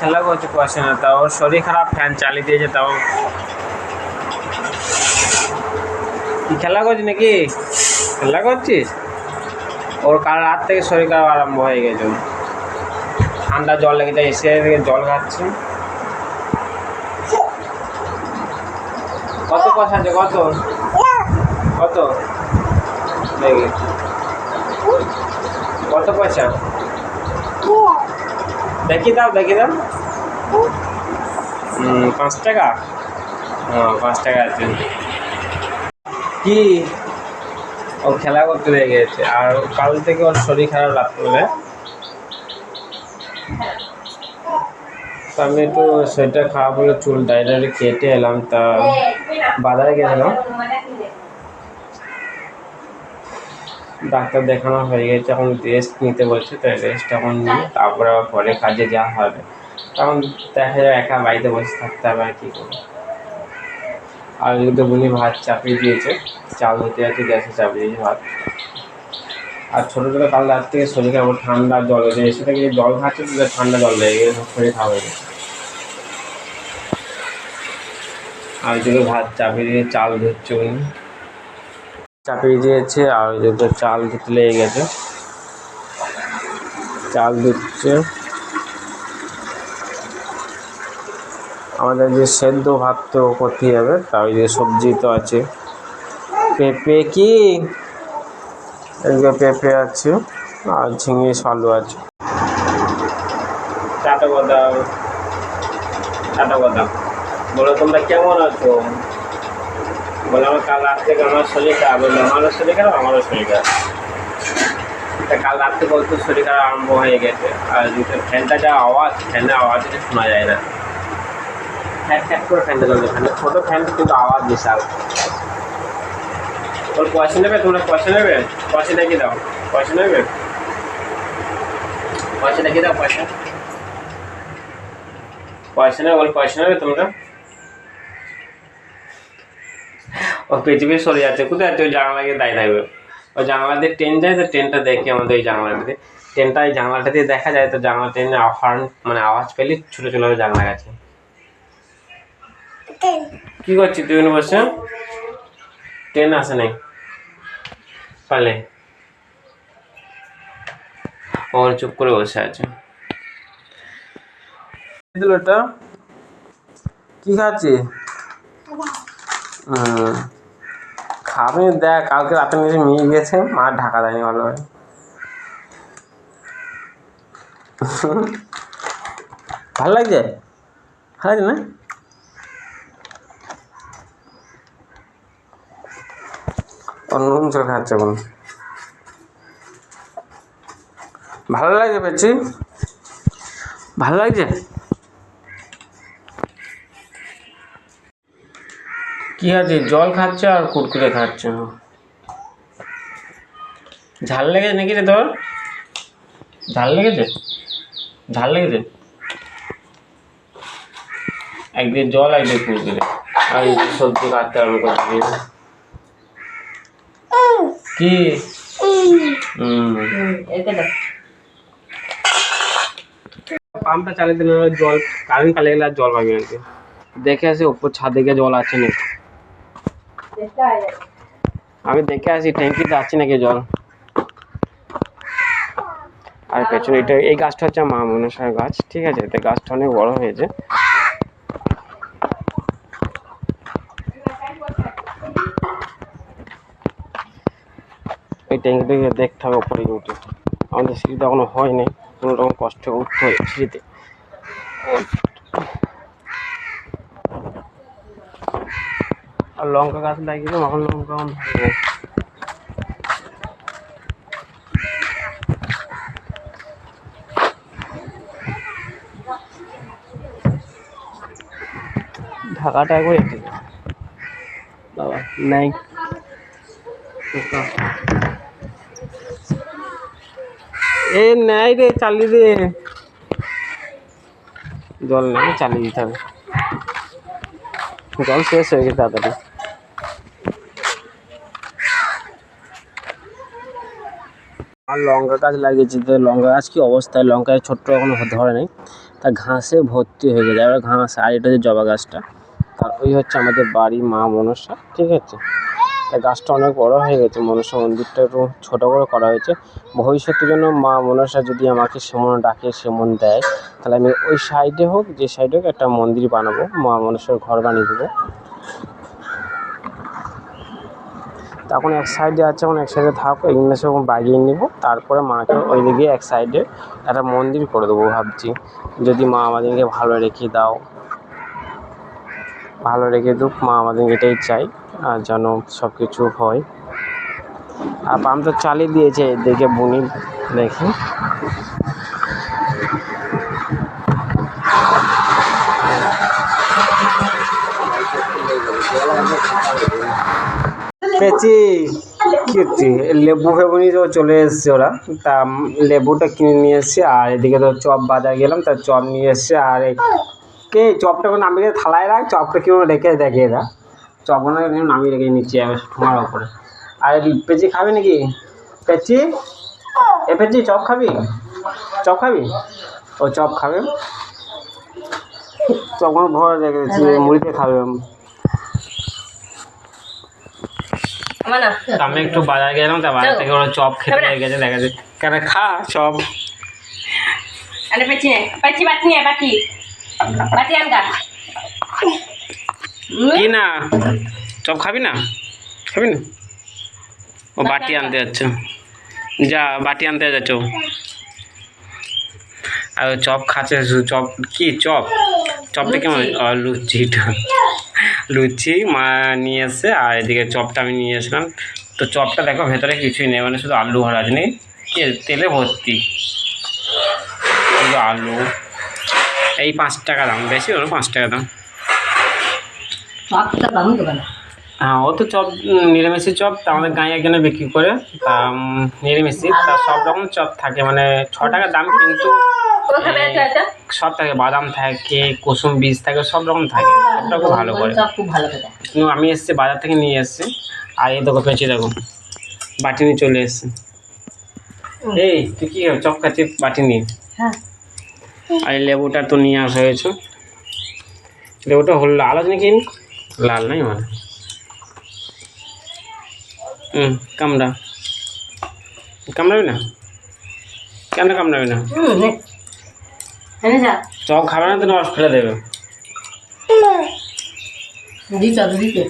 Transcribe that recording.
খেলা করছে কুয়াশা না, তাও ওর শরীর খারাপ ফ্যান চালিয়ে দিয়েছে তাও। কি খেলা করছিস নাকি? খেলা করছিস? ওর কাল রাত থেকে শরীর খারাপ আরম্ভ হয়ে গেছে। ঠান্ডা জল লেগে যায়, এসে থেকে জল খাচ্ছে। কত পয়সা আছে, কত? কত? দেখি। কত পয়সা? দেখি দাও দেখি দাও। পাঁচ টাকা? হ্যাঁ পাঁচ টাকা আছে। কি? ও খেলা করতে লেগে গেছে। আর কাল থেকে ওর শরীর খারাপ তো আমি একটু শরীরটা খারাপ হলে চুল ডাইডারি কেটে এলাম তা বাজারে গেছিলাম। ডাক্তার দেখানো হয়ে গেছে, এখন রেস্ট নিতে বলছে, তাই রেস্ট এখন নিয়ে তারপরে আবার পরে কাজে যাওয়া হবে। তখন দেখা যায় একা বাড়িতে বসে থাকতে হবে আর কী করব। আর যদি বুনি ভাত চাপিয়ে দিয়েছে, চাল হতে যাচ্ছে গ্যাসে চাপিয়ে দিয়েছে ভাত। আর ছোটো ছোটো কাল রাত থেকে শরীর খারাপ ঠান্ডা জল হয়েছে এসে থেকে জল খাচ্ছে তো ঠান্ডা জল লেগে গেছে শরীর খারাপ হয়ে গেছে। আর যদি ভাত চাপিয়ে দিয়ে চাল ধরছে উনি। চাপিয়ে দিয়েছে আর যদি চাল ধুতে লেগে গেছে। চাল দিচ্ছে আমাদের যে সেদ্ধ ভাত তো করতে হবে তার যে সবজি তো আছে। পেঁপে কি? এদিকে পেঁপে আছে আর ঝিঙে আলু আছে। টাটা বাদাম টাটা বাদাম। বলো, তোমরা কেমন আছো? বলে, আমার কাল রাত থেকে আমার শরীর খারাপ? বলল আমারও শরীর খারাপ, আমারও শরীর খারাপ। তা কাল রাত থেকে বলতো, শরীর খারাপ আরম্ভ হয়ে গেছে। আর ফ্যানটা যা আওয়াজ, ফ্যানের আওয়াজ শোনা যায় না। ফ্যাট ফ্যাট করে ফ্যানটা চলছে ফ্যানটা ছোটো ফ্যান কিন্তু আওয়াজ বিশাল। ওর পয়সা নেবে? তোমরা পয়সা নেবে? পয়সা দেখে দাও। পয়সা নেবে? পয়সা দেখে দাও, পয়সা। পয়সা নেবে বল পয়সা নেবে তোমরা? ও পৃথিবী সরে যাচ্ছে কোথায় যাচ্ছে ওই জানলা গিয়ে দাঁড়িয়ে থাকবে ওই জানলা দিয়ে ট্রেন যায় তো ট্রেনটা দেখি আমাদের ওই জানলাটাতে ট্রেনটা এই জানলাটা দিয়ে দেখা যায় তো জানলা ট্রেনে হর্ন মানে আওয়াজ পেলে ছুটে চলে যাবে জানলা কাছে কি করছিস তুই এখানে বসে ট্রেন আসে নাই পালে ওর চুপ করে বসে আছে দিল ওটা কি খাচ্ছি হুম খাবে, দেখ, কালকে রাতে মেঝে নিয়ে গেছে মা ঢাকা দেয়নি ভালোভাবে ভালো লাগছে? ভালো লাগছে না? অন্য চলে খাচ্ছে এখন। ভালো লাগছে পেয়েছি? ভালো লাগছে? কি আছে জল খাচ্ছে আর কুরকুরে খাচ্ছে ঝাল লেগেছে নাকি রে তোর? ঝাল লেগেছে? ঝাল লেগেছে? একদিন জল, একদিন কুরকুরে। আর সবজি আরম্ভ করছি কি? পাম্পটা চালিয়ে দিলে না জল কারেন্ট পালিয়ে গেলে আর জল পাবে আর কি দেখে আসি উপর ছাদে গিয়ে জল আছে নাকি? আমি দেখে আসি ট্যাঙ্কিতে আছে নাকি জল? আর পেছনে এটা, এই গাছটা হচ্ছে মা মনসার গাছ, ঠিক আছে? এতে গাছটা অনেক বড় হয়েছে। এই ট্যাঙ্কিটা গিয়ে দেখতে হবে ওপরে উঠে আমাদের সিঁড়িটা এখনও হয়নি কোনো রকম কষ্ট উঠতে হয় সিঁড়িতে আর লঙ্কা গাছ লাগিয়েছিলাম এখন লঙ্কা এখন। ঢাকাটা একবার একটু বাবা, নাই। এ নাই রে চালিয়ে দে জল নেই, চালিয়ে দিতে হবে। জল শেষ হয়ে গেছে তাড়াতাড়ি। আর লঙ্কা গাছ লাগিয়েছি, তো লঙ্কা গাছ কি অবস্থায় লঙ্কায় ছোট্ট এখনও ধরে নেই। তা ঘাসে ভর্তি হয়ে গেছে। এবার ঘাস, আর এটা হচ্ছে জবা গাছটা আর ওই হচ্ছে আমাদের বাড়ি মা মনসা, ঠিক আছে? তা গাছটা অনেক বড় হয়ে গেছে। মনসা মন্দিরটা একটু ছোটো করে করা হয়েছে। ভবিষ্যতের জন্য মা মনসা যদি আমাকে সেমন ডাকে, সেমন দেয়, তাহলে আমি ওই সাইডে হোক, যে সাইডে হোক একটা মন্দির বানাবো, মা মনসার ঘর বানিয়ে দেবো। তখন এক সাইডে আছে, এখন এক সাইডে থাকো এগুলো সব বাগিয়ে নিব। তারপরে মাকে ওই ওইদিকে এক সাইডে একটা মন্দির করে দেবো ভাবছি। যদি মা আমাদেরকে ভালো রেখে দাও। ভালো রেখে দুক, মা আমাদের এটাই চাই, আর যেন সব কিছু হয়। আর পাম্প তো চালিয়ে দিয়েছে এদিকে বুনি, দেখি। পেয়েছি কি হচ্ছে লেবু ফেবু নিয়ে চলে এসছে ওরা। তা লেবুটা কিনে নিয়ে এসছে, আর এদিকে তো চপ বাজার গেলাম, তা চপ নিয়ে এসছে, আর কে চপটা করে নামিয়ে থালায় রাখ, চপটা কেউ রেখে দেখে এরা চপ নামিয়ে রেখে নিচ্ছি ঠোঙার ওপরে। আর পেঁচি খাবি নাকি? পেঁচি? এ পেঁচি, চপ খাবি? চপ খাবি? ও চপ খাবে। চপগুলো ভরে রেখে দিচ্ছি মুড়িতে খাবে আমার না তা আমি একটু বাজার গেলাম তা বাজার থেকে ওরা চপ খেতে লেগে গেছে দেখা যায় কেন খা চপ? আরে পেছি নে পেছি বাটি নে বাটি। বাটি আনগা। কি না? চপ খাবি না? খাবি না? ও বাটি আনতে যাচ্ছে। যা বাটি আনতে যাচ্ছ আর চপ খাচ্ছে চপ কি চপ? চপটা কেমন? লুচিটা লুচি মা নিয়ে এসে আর এদিকে চপটা আমি নিয়ে এসলাম তো চপটা দেখো ভেতরে কিছুই নেই মানে শুধু আলু ভরা নেই তেল তেলে ভর্তি। শুধু আলু। এই পাঁচ টাকা দাম বেশি হলো পাঁচ টাকা দাম। হ্যাঁ ও তো চপ নিরামিষি চপ তা আমাদের গাঁয়ে একজনে বিক্রি করে তা নিরামিষি তা সব রকম চপ থাকে মানে ছ টাকার দাম কিন্তু ও খাবে এটা এটা সব থাকে বাদাম থাকে কুসুম বীজ থাকে সব রকম থাকে। সবটা খুব ভালো করে। খুব ভালো কিন্তু আমি এসেছি বাজার থেকে নিয়ে এসেছি। আর এই দেখো পেঁচে দেখো বাটি নিয়ে চলে এসেছে। এই তুই কি? চপ খাচ্ছিস বাটি নিয়ে। হ্যাঁ। আর এই লেবুটা তো নিয়ে আসা হয়েছে। লেবুটা হল লাল আছে নাকি লাল নাই মানে। হুম কামড়া। কামড়াবি না? কেন কামড়াবি নে। এনে যা। খাবে না তো নষ্ট ফেলে দেবে। দিতে দিতে।